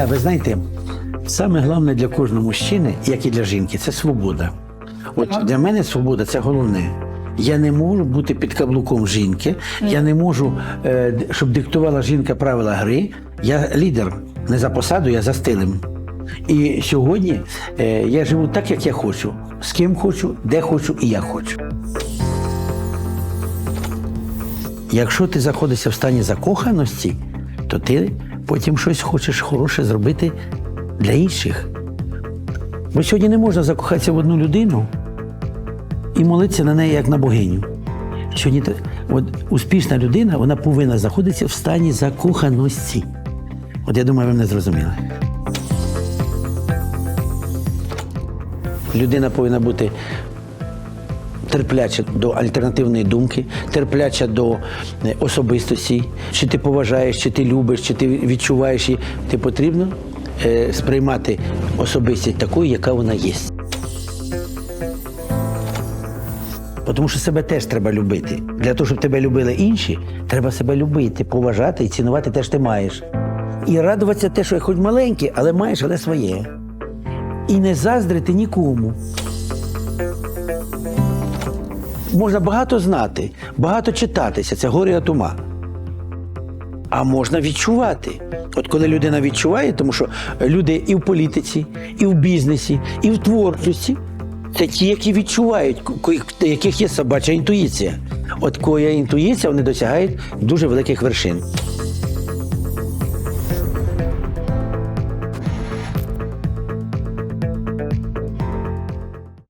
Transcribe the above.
А ви знаєте, саме головне для кожного мужчини, як і для жінки, це свобода. От для мене свобода це головне. Я не можу бути під каблуком жінки, я не можу, е, щоб диктувала жінка правила гри. Я лідер не за посаду, я за стилем. І сьогодні е, я живу так, як я хочу, з ким хочу, де хочу і як хочу. Якщо ти знаходишся в стані закоханості, то ти потім щось хочеш хороше зробити для інших. Бо сьогодні не можна закохатися в одну людину і молитися на неї як на богиню. Сьогодні от, успішна людина вона повинна знаходитися в стані закоханості. От я думаю, ви мене зрозуміли. Людина повинна бути терпляча до альтернативної думки, терпляча до е, особистості. Чи ти поважаєш, чи ти любиш, чи ти відчуваєш її, ти потрібно е, сприймати особистість такою, яка вона є. Тому що себе теж треба любити. Для того, щоб тебе любили інші, треба себе любити, поважати і цінувати те, що ти маєш. І радуватися те, що хоч маленьке, але маєш, але своє. І не заздрити нікому. Можна багато знати, багато читатися, це горе от ума. А можна відчувати. От коли людина відчуває, тому що люди і в політиці, і в бізнесі, і в творчості це ті, які відчувають, яких є собача інтуїція. От коя інтуїція, вони досягають дуже великих вершин.